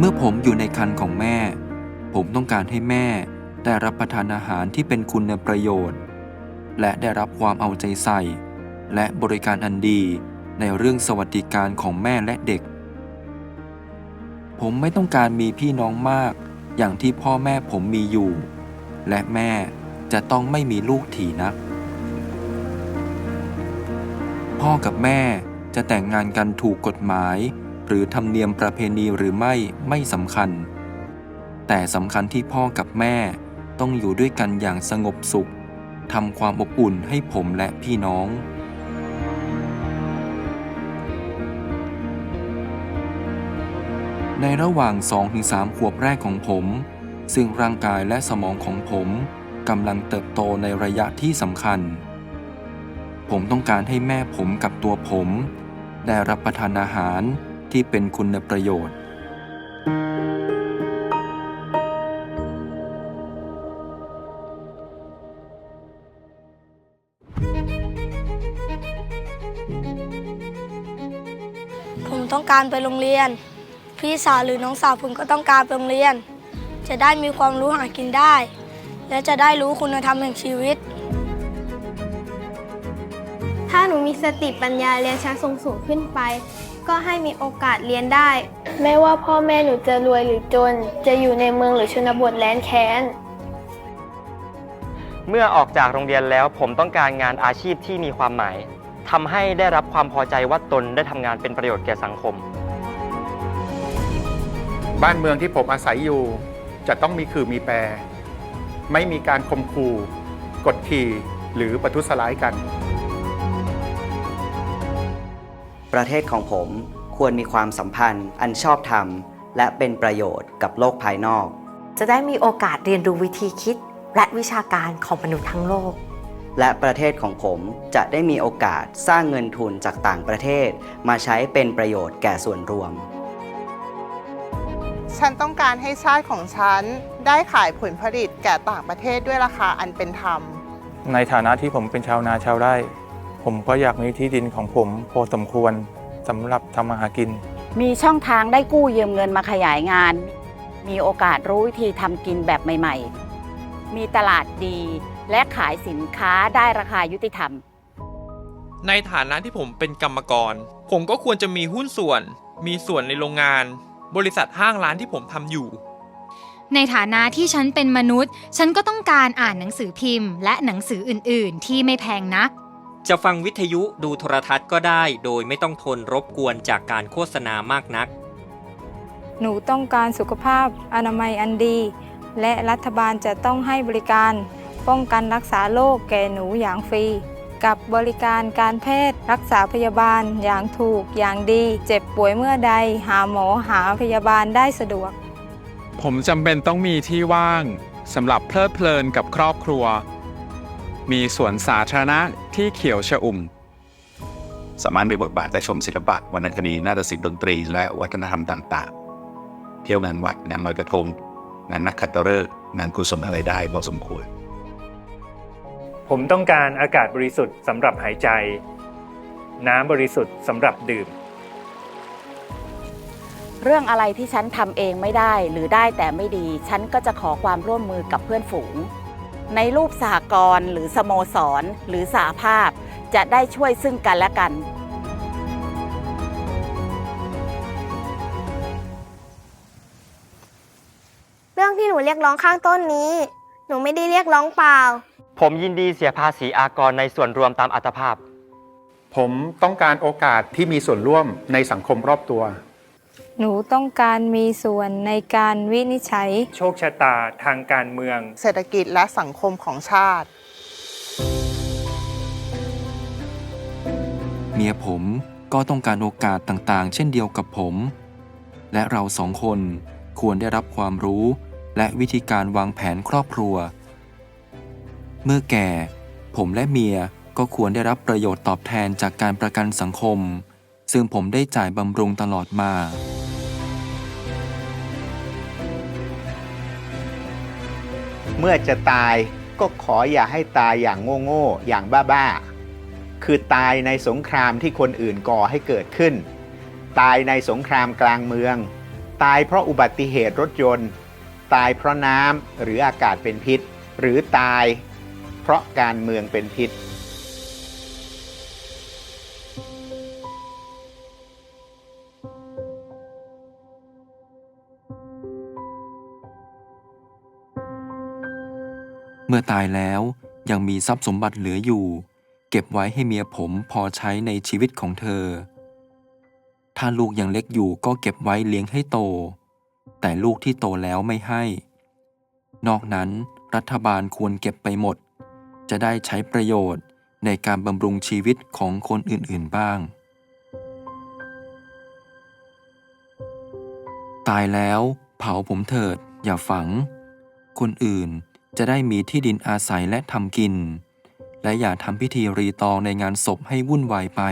เมื่อผมอยู่ในคันของแม่ ผมต้องการให้แม่ได้รับประทานอาหารที่เป็นคุณประโยชน์ และได้รับความเอาใจใส่ และบริการอันดีในเรื่องสวัสดิการของแม่และเด็ก ผมไม่ต้องการมีพี่น้องมากอย่างที่พ่อแม่ผมมีอยู่ และแม่จะต้องไม่มีลูกถี่นัก พ่อกับแม่จะแต่งงานกันถูกกฎหมาย หรือธรรมเนียมประเพณีหรือไม่ไม่สำคัญ แต่สำคัญที่พ่อกับแม่ต้องอยู่ด้วยกันอย่างสงบสุขทำความอบอุ่นให้ผมและพี่น้อง ในระหว่าง 2-3 ขวบแรกของผม ซึ่งร่างกายและสมองของผมกำลังเติบโตในระยะที่สำคัญ ผมต้องการให้แม่ผมกับตัวผม ได้รับประทานอาหาร ที่เป็นคุณประโยชน์ ผมต้องการไปโรงเรียน พี่สาวหรือน้องสาวผมก็ต้องการไปโรงเรียน จะได้มีความรู้หากินได้ และจะได้รู้คุณธรรมแห่งชีวิต มีสติปัญญาเรียนชั้นสูงสูงๆขึ้นไป ก็ให้มีโอกาสเรียนได้ ไม่ว่าพ่อแม่หนูจะรวยหรือจน จะอยู่ในเมืองหรือชนบทแล้นแค้น เมื่อออกจากโรงเรียนแล้วผมต้องการงานอาชีพที่มีความหมายทำให้ได้รับความพอใจว่าตนได้ทำงานเป็นประโยชน์แก่สังคม บ้านเมืองที่ผมอาศัยอยู่ จะต้องมีคือมีแปร ไม่มีการข่มขู่ กดขี่หรือประทุษร้ายกัน ประเทศของผมควรมีความสัมพันธ์อันชอบธรรม และเป็นประโยชน์กับโลกภายนอก จะได้มีโอกาสเรียนรู้วิธีคิด และวิชาการของมนุษย์ทั้งโลก และประเทศของผมจะได้มีโอกาสสร้างเงินทุนจากต่างประเทศ มาใช้เป็นประโยชน์แก่ส่วนรวม ฉันต้องการให้ชาติของฉัน ได้ขายผลผลิตแก่ต่างประเทศด้วยราคาอันเป็นธรรม ในฐานะที่ผมเป็นชาวนาชาวไร่ ผมก็อยากมีที่ดินของผมพอสมควรสำหรับทำมาหากิน มีช่องทางได้กู้ยืมเงินมาขยายงาน มีโอกาสรู้วิธีทำกินแบบใหม่ ๆ มีตลาดดีและขายสินค้าได้ราคายุติธรรม ในฐานะที่ผมเป็นกรรมกร ผมก็ควรจะมีหุ้นส่วน มีส่วนในโรงงาน บริษัทห้างร้านที่ผมทำอยู่ ในฐานะที่ฉันเป็นมนุษย์ ฉันก็ต้องการอ่านหนังสือพิมพ์ และหนังสืออื่น ๆ ที่ไม่แพงนัก จะฟังวิทยุดูโทรทัศน์ก็ได้โดยไม่ต้องทนรบกวนจากการโฆษณามากนัก หนูต้องการสุขภาพอนามัยอันดี และรัฐบาลจะต้องให้บริการ ป้องกันรักษาโรคแก่หนูอย่างฟรี กับบริการการแพทย์ รักษาพยาบาลอย่างถูกอย่างดี เจ็บป่วยเมื่อใด หาหมอหาพยาบาลได้สะดวก ผมจำเป็นต้องมีที่ว่างสำหรับเพลิดเพลินกับครอบครัว มีสวนสาธารณะที่เขียวชอุ่ม สามารถมีบทบาทได้ชมศิลปะวรรณคดีนาฏศิลป์ดนตรี และวัฒนธรรมต่างๆ เที่ยวงานวัดงานลอยกระทงงานนักขัตฤกษ์งานกุศลอะไรได้พอสมควร ผมต้องการอากาศบริสุทธิ์สำหรับหายใจ น้ำบริสุทธิ์สำหรับดื่ม เรื่องอะไรที่ฉันทำเองไม่ได้หรือได้แต่ไม่ดี ฉันก็จะขอความร่วมมือกับเพื่อนฝูง ในรูปสหกรณ์หรือสโมสร หรือสาภาพ จะได้ช่วยซึ่งกันและกันเรื่องที่หนูเรียกร้องข้างต้นนี้ หนูไม่ได้เรียกร้องเปล่า ผมยินดีเสียภาษีอากรในส่วนรวมตามอัตภาพ ผมต้องการโอกาสที่มีส่วนร่วมในสังคมรอบตัว หนูต้องการมีส่วนในการวินิจฉัย โชคชะตาทางการเมือง เศรษฐกิจและสังคมของชาติ เมียผมก็ต้องการโอกาสต่างๆ เช่นเดียวกับผม และเราสองคนควรได้รับความรู้ และวิธีการวางแผนครอบครัว เมื่อแก่ ผมและเมียก็ควรได้รับประโยชน์ตอบแทนจากการประกันสังคม ซึ่งผมได้จ่ายบำรุงตลอดมา เมื่อจะตายก็ขออย่าให้ตายอย่างโง่ๆอย่างบ้าๆ คือตายในสงครามที่คนอื่นก่อให้เกิดขึ้น ตายในสงครามกลางเมือง ตายเพราะอุบัติเหตุรถยนต์ ตายเพราะน้ำหรืออากาศเป็นพิษ หรือตายเพราะการเมืองเป็นพิษ มื่อตายแล้วยังมีทรัพย์สมบัติเหลืออยู่ เก็บไว้ให้เมียผมพอใช้ในชีวิตของเธอ ถ้าลูกยังเล็กอยู่ก็เก็บไว้เลี้ยงให้โต แต่ลูกที่โตแล้วไม่ให้ นอกนั้นรัฐบาลควรเก็บไปหมด จะได้ใช้ประโยชน์ในการบำรุงชีวิตของคนอื่นๆบ้าง ตายแล้วเผาผมเถิด อย่าฝัง คนอื่น จะได้มีที่ดินอาศัยและทำกิน และอย่าทำพิธีรีตองในงานศพให้วุ่นวายไป